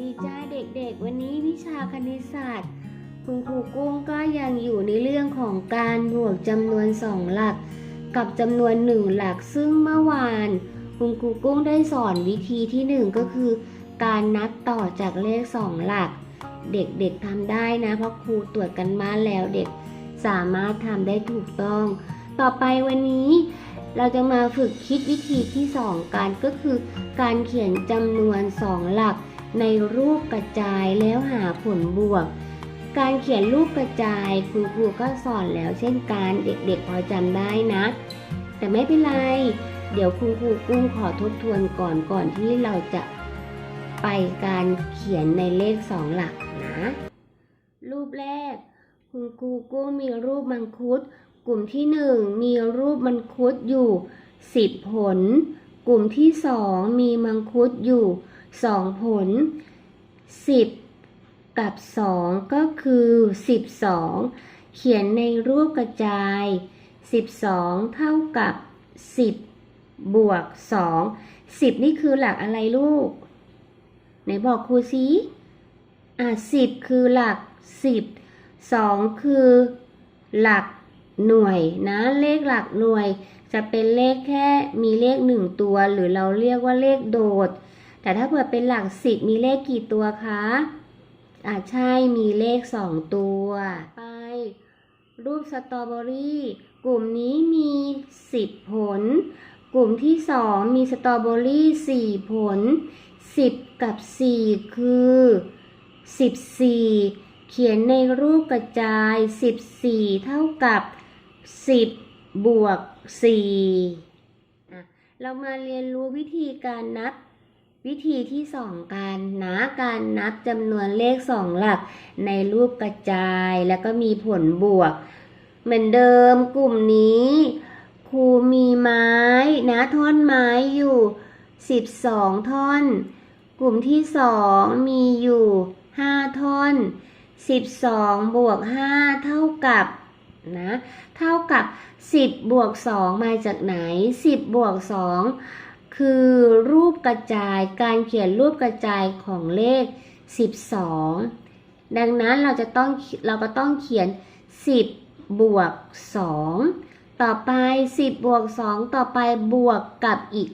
ดีจ้าเด็กๆ วันนี้วิชาคณิตศาสตร์ คุณครูกุ้งก็ยังอยู่ในเรื่องของการบวกจำนวนสองหลัก กับจำนวนหนึ่งหลัก ซึ่งเมื่อวาน คุณครูกุ้งได้สอนวิธีที่หนึ่งก็คือ การนับต่อจากเลขสองหลัก เด็กๆทำได้นะเพราะครูตรวจกันมาแล้วเด็กสามารถทำได้ถูกต้อง ต่อไปวันนี้เราจะมาฝึกคิดวิธีที่สองกันก็คือ การเขียนจำนวนสองหลัก ในรูปกระจายแล้วหาผลบวก การเขียนรูปกระจายคุณครูก็สอนแล้วเช่นการเด็กๆพอจำได้นะ แต่ไม่เป็นไร เดี๋ยวคุณครูกุ้งขอทบทวนก่อนก่อนที่เราจะไปการเขียนในเลขสองหลักนะ รูปแรก คุณครูกุ้งมีรูปมังคุด กลุ่มที่หนึ่งมีรูปมังคุดอยู่สิบผล กลุ่มที่สองมีมังคุดอยู่ สองผลสิบกับสองก็คือสิบสองเขียนในรูปกระจายสิบสองเท่ากับสิบบวกสองสิบนี่คือหลักอะไรลูก ไหนบอกครูซิอะสิบคือหลักสิบสองคือหลักหน่วยนะเลขหลักหน่วยจะเป็นเลขแค่มีเลขหนึ่งตัว หรือเราเรียกว่าเลขโดด แต่ถ้าเผื่อเป็นหลักสิบมีเลขกี่ตัวคะอ่าใช่มีเลขสองตัว ไป รูปสตรอเบอรี่ กลุ่มนี้มีสิบผล กลุ่มที่สองมีสตรอเบอรี่สี่ผลสิบกับสี่คือสิบสี่เขียนในรูปกระจายสิบสี่เท่ากับสิบบวกสี่เรามาเรียนรู้วิธีการนับ วิธีที่สองการนะการนับจำนวนเลขสองหลักในรูปกระจายแล้วก็มีผลบวก เหมือนเดิมกลุ่มนี้ ครูมีไม้นะท่อนไม้อยู่ 12 ท่อน กลุ่มที่สองมีอยู่ 5 ท่อน 12 บวก 5 เท่ากับนะเท่ากับ 10 บวก 2 มาจากไหน 10 บวก 2 คือรูปกระจายการเขียนรูปกระจายของเลข 12 ดังนั้นเราจะต้องเราก็ต้องเขียน 10 บวก 2 ต่อไป 10 บวก 2 ต่อไปบวกกับอีก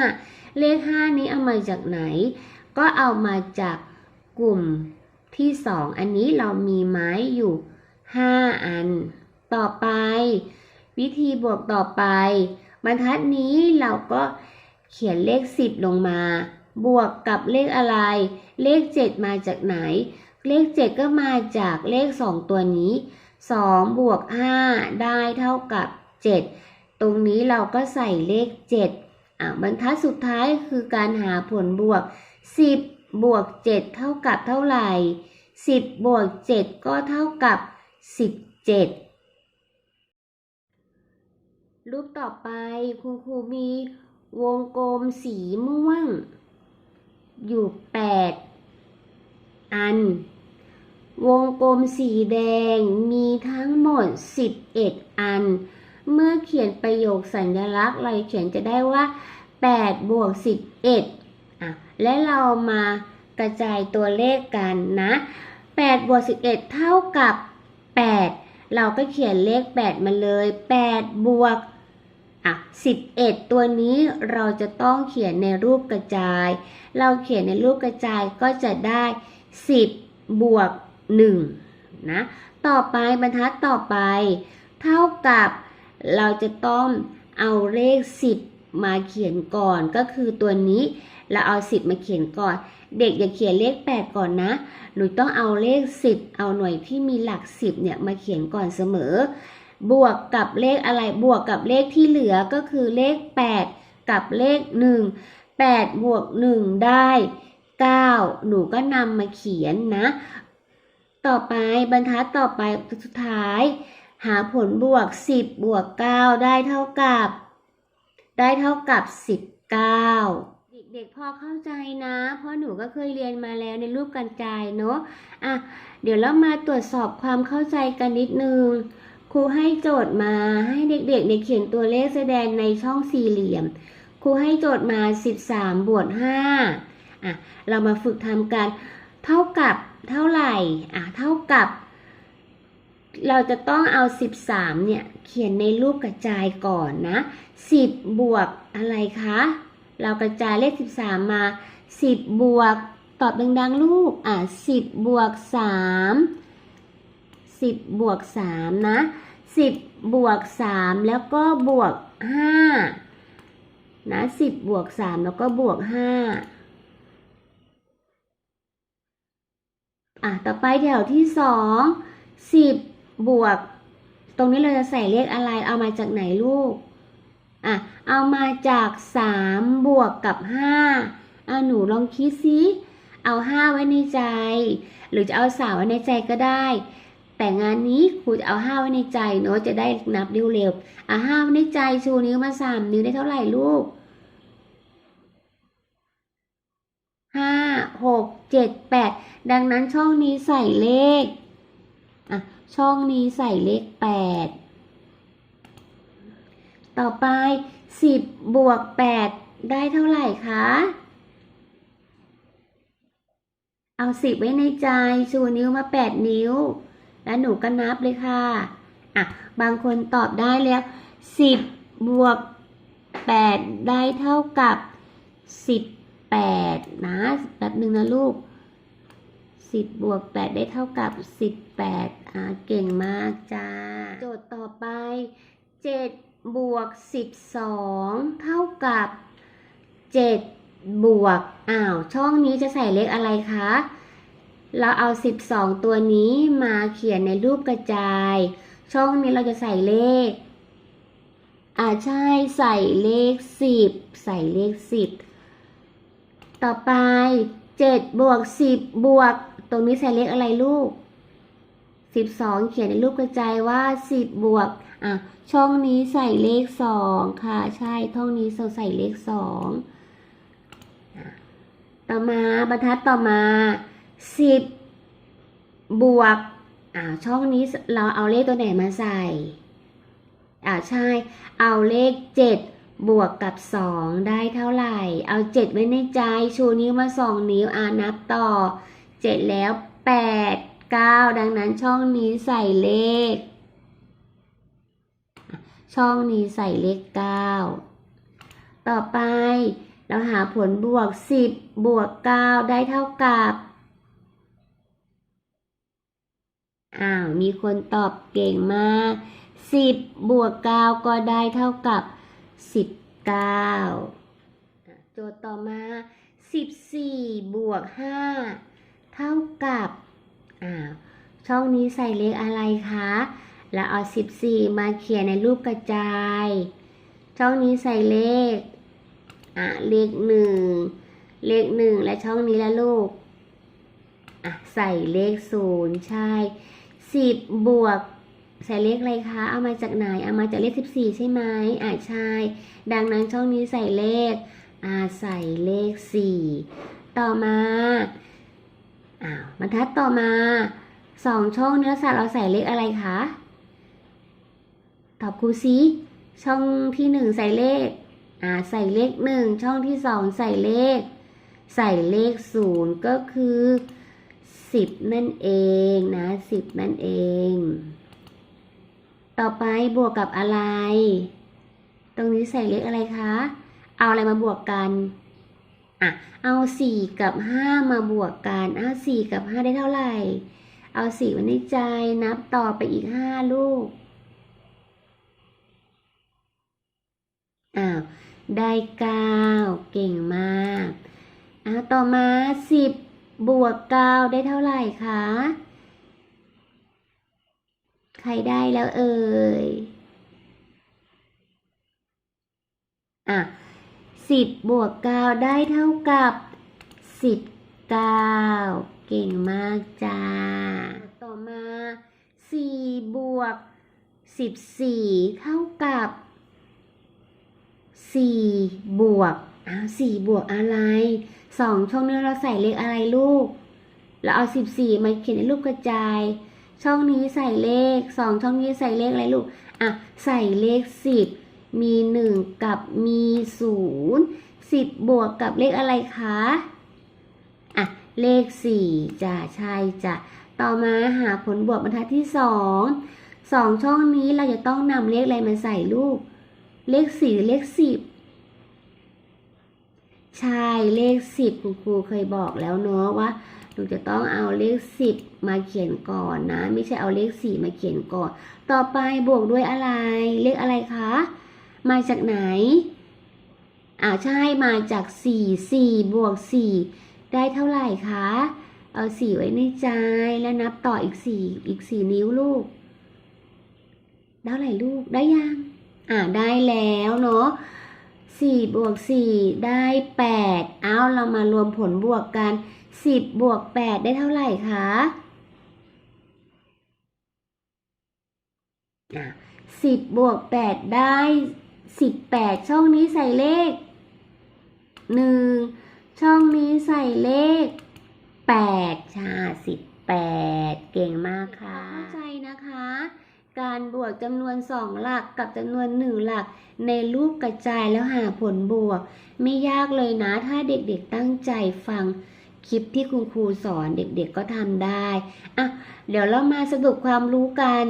5 เลข 5 นี้เอามาจากไหน ก็เอามาจากกลุ่มที่ 2 อันนี้เรามีไม้อยู่ 5 อัน ต่อไป วิธีบวกต่อไปบรรทัดนี้เราก็ เขียนเลข 10 ลงมา บวกกับเลขอะไร เลข 7 มาจากไหน เลข 7 ก็มาจากเลข 2 ตัวนี้ 2 บวก 5 ได้เท่ากับ 7 ตรงนี้เราก็ใส่เลข 7อะบรรทัดสุดท้ายคือการหาผลบวก 10 บวก 7 เท่ากับเท่าไหร่ 10 บวก 7 ก็เท่ากับ 17 รูปต่อไปคุณครูมี วงกลมสีม่วง อยู่8อัน วงกลมสีแดงมีทั้งหมด11อัน เมื่อเขียนประโยคสัญลักษณ์เราเขียนจะได้ว่า8บวก11อะและเรามากระจายตัวเลขกันนะ8บวก11เท่ากับ8เราก็เขียนเลข8มาเลย8บวก อะ11 ตัวนี้เราจะต้องเขียนในรูปกระจาย เราเขียนในรูปกระจายก็จะได้ 10 บวก1นะ ต่อไปบรรทัดต่อไป เท่ากับเราจะต้องเอาเลข 10 มาเขียนก่อน ก็คือตัวนี้เราเอา 10 มาเขียนก่อน เด็กอย่าเขียนเลข 8 ก่อนนะ หนูต้องเอาเลข 10 เอาหน่วยที่มีหลัก 10เนี่ยมาเขียนก่อนเสมอ บวกกับเลขอะไรบวกกับเลขที่เหลือก็คือเลข 8 กับเลข 1 8บวก1 ได้ 9 หนูก็นำมาเขียนนะ ต่อไปบรรทัดต่อไปสุดท้าย หาผลบวก 10 บวก 9 ได้เท่ากับ ได้เท่ากับ 19เด็กๆพอเข้าใจนะ เพราะหนูก็เคยเรียนมาแล้วในรูปการจายเนาะอะเดี๋ยวเรามาตรวจสอบความเข้าใจกันนิดนึง ครูให้โจทย์มาให้เด็กๆเนี่ยเขียนตัวเลขแสดงในช่องสี่เหลี่ยม ครูให้โจทย์มา 13 บวก5อะ เรามาฝึกทำกัน เท่ากับเท่าไหร่ อะ เท่ากับ เราจะต้องเอา 13 เนี่ย เขียนในรูปกระจายก่อนนะ 10 บวกอะไรคะ เรากระจายเลข 13 มา 10 บวก ตอบดังๆ ลูก อะ 10 บวก 3 10 บวก 3 นะ 10บวก3แล้วก็บวก5นะ10บวก3แล้วก็บวก5อะ ต่อไปแถวที่2 10บบวก ตรงนี้เราจะใส่เลขอะไร เอามาจากไหนลูก อะ เอามาจาก3บวกกับ5อะหนูลองคิดซิ เอา5ไว้ในใจ หรือจะเอา3ไว้ในใจก็ได้ แต่งานนี้ครูจะเอา5ไว้ในใจเนาะจะได้นับเร็วๆอะ5ไว้ในใจชูนิ้วมา3นิ้วได้เท่าไหร่ลูกห้าหกเจ็ดแปดดังนั้นช่องนี้ใส่เลขอะช่องนี้ใส่เลขแปดต่อไปสิบบวกแปดได้เท่าไหร่คะ เอาสิบไว้ในใจชูนิ้วมาแปดนิ้ว แล้วหนูก็นับเลยค่ะ อะ บางคนตอบได้แล้วสิบบวกแปดได้เท่ากับสิบแปดนะแป๊บหนึ่งนะลูกสิบบวกแปดได้เท่ากับสิบแปดอ่าเก่งมากจ้า โจทย์ต่อไปเจ็ดบวกสิบสองเท่ากับเจ็ดบวกอ้าว ช่องนี้จะใส่เลขอะไรคะ เราเอาสิบสองตัวนี้มาเขียนในรูปกระจาย ช่องนี้เราจะใส่เลข อ่าใช่ใส่เลขสิบใส่เลขสิบต่อไปเจ็ดบวกสิบบวก ตรงนี้ใส่เลขอะไรลูกสิบสองเขียนในรูปกระจายว่าสิบบวก อะ ช่องนี้ใส่เลขสองค่ะ ใช่ช่องนี้เราใส่เลขสองต่อมาบรรทัดต่อมา สิบบวกอ่าช่องนี้เราเอาเลขตัวไหนมาใส่อ่าใช่ เอาเลขเจ็ดบวกกับ2ได้เท่าไหร่ เอา7ไว้ในใจชูนิ้วมา2นิ้วอ่านับต่อ7แล้ว8 9ดังนั้นช่องนี้ใส่เลข ช่องนี้ใส่เลข9ต่อไปเราหาผลบวก10บวก9ได้เท่ากับ อ้าว มีคนตอบเก่งมาก10บวก9ก็ได้เท่ากับสิบเก้าโจทย์ต่อมาสิบสี่บวกห้าเท่ากับอ้าวช่องนี้ใส่เลขอะไรคะ แล้วเอาสิบสี่มาเขียนในรูปกระจาย ช่องนี้ใส่เลขอะเลขหนึ่งเลขหนึ่งและช่องนี้ละลูกอะใส่เลขศูนย์ใช่ สิบบวกใส่เลขอะไรคะ เอามาจากไหน เอามาจากเลข14ใช่ไหมอ่าใช่ ดังนั้นช่องนี้ใส่เลข อ่าใส่เลข4ต่อมา อ้าวบรรทัดต่อมาสองช่องเนื้อสัตว์เราใส่เลขอะไรคะ ตอบครูซิช่องที่หนึ่งใส่เลข อ่าใส่เลขหนึ่งช่องที่สองใส่เลข ใส่เลขศูนย์ก็คือ สิบนั่นเองนะสิบนั่นเอง ต่อไปบวกกับอะไร ตรงนี้ใส่เลขอะไรคะ เอาอะไรมาบวกกันอะเอาสี่กับห้ามาบวกกันอะสี่กับห้าได้เท่าไหร่ เอาสี่ไว้ในใจนับต่อไปอีกห้าลูกอ้าวได้เก้าเก่งมากอะต่อมาสิบ บวกเก้าได้เท่าไหร่คะ ใครได้แล้วเอ่ย อะสิบบวกเก้าได้เท่ากับสิบเก้าเก่งมากจ้า ต่อมาสี่บวกสิบสี่เท่ากับสี่บวก อ้าวสี่บวกอะไรสองช่องนี้เราใส่เลขอะไรลูก เราเอาสิบสี่มาเขียนในรูปกระจาย ช่องนี้ใส่เลขสองช่องนี้ใส่เลขอะไรลูก อะ ใส่เลขสิบมีหนึ่งกับมีศูนย์สิบบวกกับเลขอะไรคะ อะ เลขสี่จ้ะใช่จ้ะต่อมาหาผลบวกบรรทัดที่สองสองช่องนี้เราจะต้องนำเลขอะไรมาใส่ลูก เลขสี่เลขสิบ ใช่เลขสิบคุณครูเคยบอกแล้วเนอะว่าหนูจะต้องเอาเลขสิบมาเขียนก่อนนะ ไม่ใช่เอาเลขสี่มาเขียนก่อน ต่อไปบวกด้วยอะไร เลขอะไรคะ มาจากไหนอ่าใช่มาจากสี่สี่บวกสี่ได้เท่าไหร่คะเอาสี่ไว้ในใจแล้วนับต่ออีกสี่อีกสี่นิ้วลูกได้เท่าไหร่ลูกได้ยังอ่าได้แล้วเนาะ สี่บวกสี่ได้แปดเอาเรามารวมผลบวกกันสิบบวกแปดได้เท่าไหร่คะอะสิบบวกแปดได้สิบแปดช่องนี้ใส่เลขหนึ่งช่องนี้ใส่เลขแปดชาสิบแปดเก่งมากค่ะเข้าใจนะคะการบ วกจำนวนสองหลักกับจำนวนหนึ่งหลัก ในรูปกระจายแล้วหาผลบวก ไม่ยากเลยนะถ้าเด็กๆตั้งใจฟังคลิปที่คุณครูสอนเด็กๆก็ทำได้อะเดี๋ยวเรามาสรุปความรู้กัน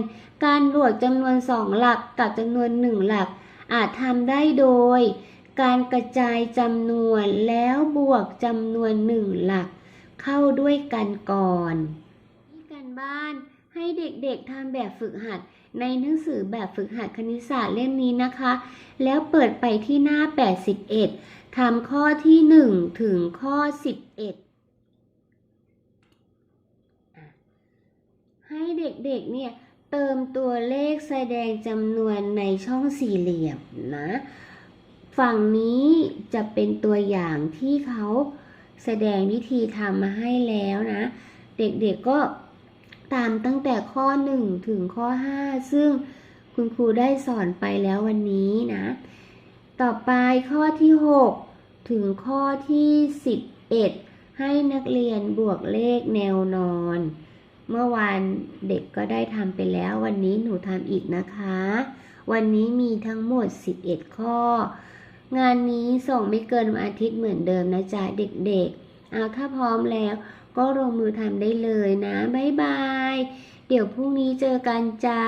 การบวกจำนวนสองหลักกับจำนวนหนึ่งหลัก อาจทำได้โดย การกระจายจำนวนแล้วบวกจำนวนหนึ่งหลัก เข้าด้วยกันก่อนนี่การบ้านให้เด็กๆทำแบบฝึกหัด ในหนังสือแบบฝึกหัดคณิตศาสตร์เล่มนี้นะคะ แล้วเปิดไปที่หน้า 81ทำข้อที่ 1 ถึงข้อ 11อะให้เด็กๆ เนี่ย เติมตัวเลขแสดงจำนวนในช่องสี่เหลี่ยมนะ ฝั่งนี้จะเป็นตัวอย่างที่เขาแสดงวิธีทำมาให้แล้วนะ เด็กๆก็ ตามตั้งแต่ข้อ 1 ถึงข้อ 5 ซึ่งคุณครูได้สอนไปแล้ววันนี้นะ ต่อไปข้อที่ 6 ถึงข้อที่ 11 ให้นักเรียนบวกเลขแนวนอน เมื่อวานเด็กก็ได้ทำไปแล้ววันนี้หนูทำอีกนะคะ วันนี้มีทั้งหมด 11 ข้อ งานนี้ส่งไม่เกินวันอาทิตย์เหมือนเดิมนะจ๊ะเด็กๆเอาถ้าพร้อมแล้ว ก็ลงมือทำได้เลยนะ บ๊ายบาย เดี๋ยวพรุ่งนี้เจอกันจ้า